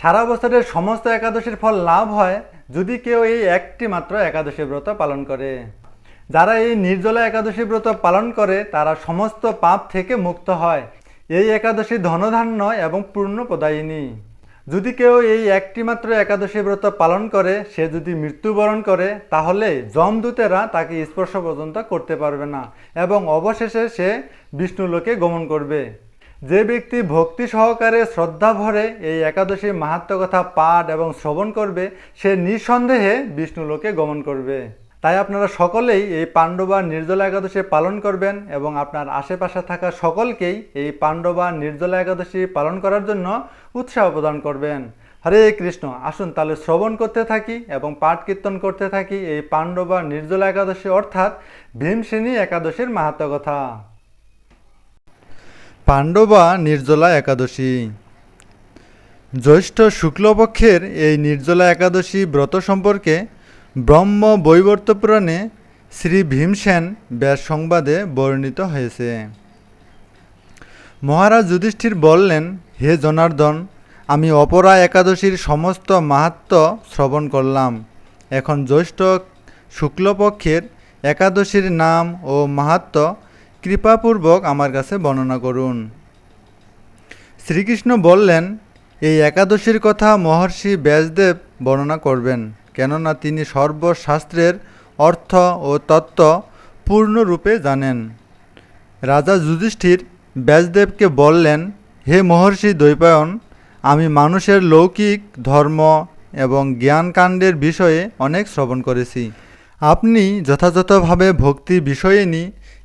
সারা বছরের সমস্ত একাদশীর ফল লাভ হয় যদি কেউ এই একটি মাত্র একাদশী ব্রত পালন করে। যারা এই নির্জলা একাদশী ব্রত পালন করে, তারা সমস্ত পাপ থেকে মুক্ত হয়। এই একাদশী ধনধান্য এবং পূর্ণ প্রদায়িনী। যদি কেউ এই একটি মাত্র একাদশী ব্রত পালন করে, সে যদি মৃত্যুবরণ করে, তাহলে যমদূতেরা তাকে স্পর্শ পর্যন্ত করতে পারবে না এবং অবশেষে সে বিষ্ণুলোকে গমন করবে। যে ব্যক্তি ভক্তি সহকারে শ্রদ্ধা ভরে এই একাদশী মাহাত্ম কথা পাঠ এবং শ্রবণ করবে, সে নিঃসন্দেহে বিষ্ণুলোকে গমন করবে। তাই আপনারা সকলেই এই পাণ্ডবা নির্জলা একাদশী পালন করবেন এবং আপনার আশেপাশে থাকা সকলকেই এই পাণ্ডবা নির্জলা একাদশী পালন করার জন্য উৎসাহ প্রদান করবেন। হরে কৃষ্ণ, আসুন তাহলে শ্রবণ করতে থাকি এবং পাঠ কীর্তন করতে থাকি এই পাণ্ডবা নির্জলা একাদশী অর্থাৎ ভীমসেনী একাদশীর মাহাত্ম কথা। পাণ্ডবা নির্জলা একাদশী। জ্যৈষ্ঠ শুক্লপক্ষের এই নির্জলা একাদশী ব্রত সম্পর্কে ব্রহ্ম বৈবর্ত পুরাণে শ্রী ভীমসেন ব্যাস সংবাদে বর্ণিত হয়েছে। মহারাজ যুধিষ্ঠির বললেন, হে জনার্দন, আমি অপরা একাদশীর সমস্ত মাহাত্ম শ্রবণ করলাম। এখন জ্যৈষ্ঠ শুক্লপক্ষের একাদশীর নাম ও মাহাত্ম কৃপাপূর্বক আমার কাছে বর্ণনা করুন। শ্রীকৃষ্ণ বললেন, এই একাদশীর কথা মহর্ষি ব্যাসদেব বর্ণনা করবেন, কেননা তিনি সর্বশাস্ত্রের অর্থ ও তত্ত্ব পূর্ণরূপে জানেন। রাজা যুধিষ্ঠির ব্যাসদেবকে বললেন, হে মহর্ষি দ্বৈপায়ন, আমি মানুষের লৌকিক ধর্ম এবং জ্ঞানকাণ্ডের বিষয়ে অনেক শ্রবণ করেছি। আপনি যথাযথভাবে ভক্তি বিষয়ে নি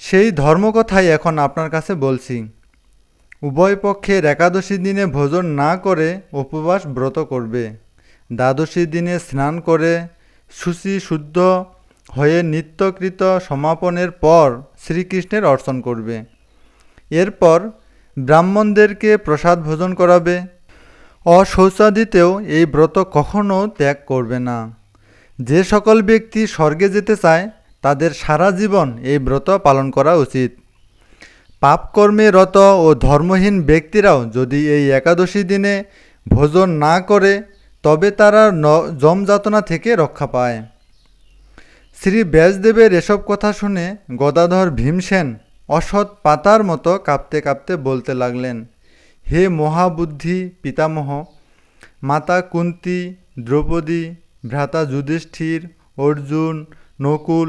সেই ধর্মকথাই এখন আপনার কাছে বলছি। উভয় পক্ষের একাদশী দিনে ভোজন না করে উপবাস ব্রত করবে। দ্বাদশী দিনে স্নান করে শুচি শুদ্ধ হয়ে নিত্যকৃত সমাপনের পর শ্রীকৃষ্ণের অর্চন করবে। এরপর ব্রাহ্মণদেরকে প্রসাদ ভোজন করাবে। অশৌচাদিতেও এই ব্রত কখনও ত্যাগ করবে না। যে সকল ব্যক্তি স্বর্গে যেতে চায় তাদের সারা জীবন এই ব্রত পালন করা উচিত। পাপকর্মে রত ও ধর্মহীন ব্যক্তিরাও যদি এই একাদশী দিনে ভোজন না করে, তবে তারা যমযাতনা থেকে রক্ষা পায়। শ্রী ব্যাসদেবের এসব কথা শুনে গদাধর ভীমসেন অসৎ পাতার মতো কাঁপতে কাঁপতে বলতে লাগলেন, হে মহাবুদ্ধি পিতামহ, মাতা কুন্তি, দ্রৌপদী, ভ্রাতা যুধিষ্ঠির, অর্জুন, নকুল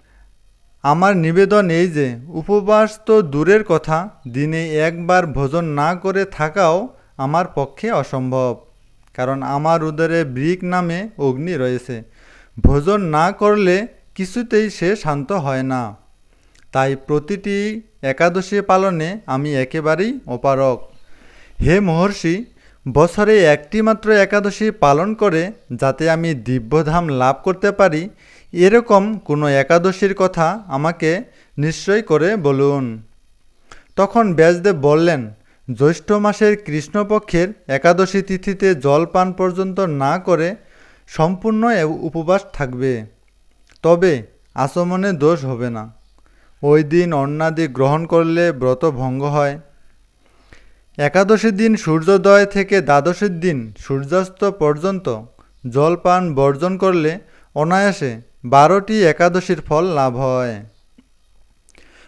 আমার নিবেদন এই যে, উপবাস তো দূরের কথা, দিনে একবার ভোজন না করে থাকাও আমার পক্ষে অসম্ভব। কারণ আমার উদরে ব্রিক নামে অগ্নি রয়েছে। ভোজন না করলে কিছুতেই সে শান্ত হয় না। তাই প্রতিটি একাদশী পালনে আমি একেবারেই অপারক হে মহর্ষি, বছরে একটি মাত্র একাদশী পালন করে যাতে আমি দিব্যধাম লাভ করতে পারি এরকম কোনো একাদশীর কথা আমাকে নিশ্চয় করে বলুন। তখন ব্যাসদেব বললেন, জ্যৈষ্ঠ মাসের কৃষ্ণপক্ষের একাদশী তিথিতে জল পান পর্যন্ত না করে সম্পূর্ণ উপবাস থাকবে। তবে আচমনে দোষ হবে না। ওই দিন অন্নাদি গ্রহণ করলে ব্রত ভঙ্গ হয়। একাদশীর দিন সূর্যোদয় থেকে দ্বাদশীর দিন সূর্যাস্ত পর্যন্ত জলপান বর্জন করলে অনায়াসে বারোটি একাদশীর ফল লাভ হয়।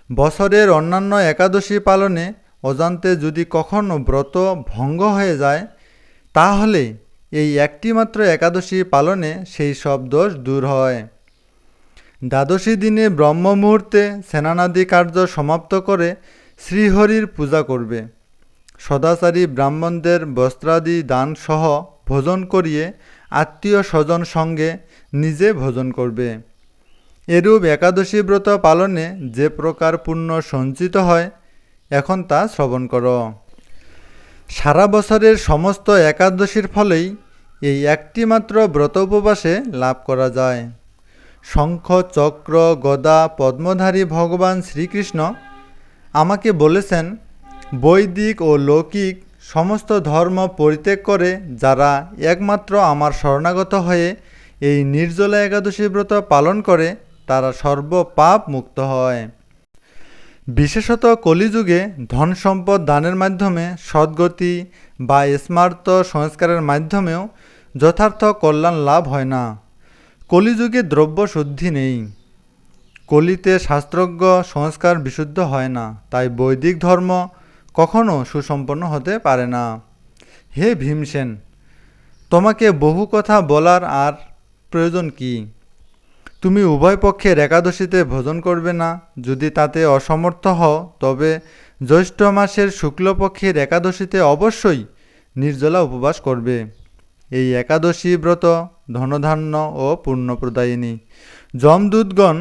বছরের অন্যান্য একাদশী পালনে অজান্তে যদি কখনো ব্রত ভঙ্গ হয়ে যায়, তাহলে এই একটি মাত্র একাদশী পালনে সেই সব দোষ দূর হয়। দ্বাদশী দিনে ব্রহ্ম মুহূর্তে সেনানাদি কার্য সমাপ্ত করে শ্রীহরির পূজা করবে। সদাচারী ব্রাহ্মণদের বস্ত্রাদি দান সহ ভোজন করিয়ে আত্মীয় স্বজন সঙ্গে নিজে ভোজন করবে। এরূপ একাদশী ব্রত পালনে যে প্রকার পুণ্য সঞ্চিত হয়, এখন তা শ্রবণ করো। সারা বছরের সমস্ত একাদশীর ফলেই এই একটি মাত্র ব্রত উপবাসে লাভ করা যায়। শঙ্খ, চক্র, গদা, পদ্মধারী ভগবান শ্রীকৃষ্ণ আমাকে বলেছেন, বৈদিক ও লৌকিক সমস্ত ধর্ম পরিত্যাগ করে যারা একমাত্র আমার শরণাগত হয়ে এই নির্জলা একাদশী ব্রত পালন করে তারা সর্বপাপ মুক্ত হয়। বিশেষত কলিযুগে ধন সম্পদ দানের মাধ্যমে, সদ্গতি বা স্মার্ত সংস্কারের মাধ্যমেও যথার্থ কল্যাণ লাভ হয় না। কলিযুগে দ্রব্য শুদ্ধি নেই। কলিতে শাস্ত্রজ্ঞ সংস্কার বিশুদ্ধ হয় না, তাই বৈদিক ধর্ম কখনো সুসম্পন্ন হতে পারে না। হে ভীমসেন, তোমাকে বহু কথা বলার আর প্রয়োজন কি? তুমি উভয় পক্ষের একাদশীতে ভোজন করবে না। যদি তাতে অসমর্থ হও, তবে জ্যৈষ্ঠ মাসের শুক্লপক্ষের একাদশীতে অবশ্যই নির্জলা উপবাস করবে। এই একাদশী ব্রত ধনধান্য ও পূর্ণপ্রদায়িনী যমদূতগণ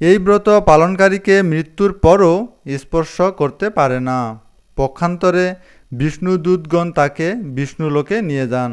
এই ব্রত পালনকারীকে মৃত্যুর পরও স্পর্শ করতে পারে না। পক্ষান্তরে বিষ্ণুদূতগণ তাকে বিষ্ণুলোকে নিয়ে যান।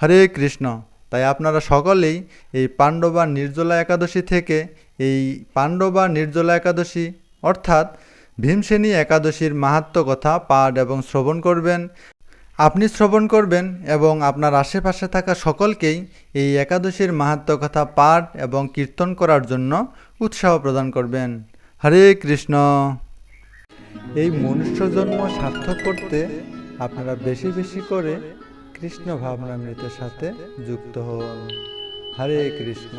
হরে কৃষ্ণ। তাই আপনারা সকলেই এই পাণ্ডবা নির্জলা একাদশী থেকে এই পাণ্ডবা নির্জলা একাদশী, অর্থাৎ ভীমসেনী একাদশীর মাহাত্ম কথা পাঠ এবং শ্রবণ করবেন। আপনি শ্রবণ করবেন এবং আপনার আশেপাশে থাকা সকলকেই এই একাদশীর মাহাত্ম কথা পাঠ এবং কীর্তন করার জন্য উৎসাহ প্রদান করবেন। হরে কৃষ্ণ। এই মনুষ্য জন্ম সার্থক করতে আপনারা বেশি বেশি করে কৃষ্ণ ভাবনামৃতের সাথে যুক্ত হন হরে কৃষ্ণ।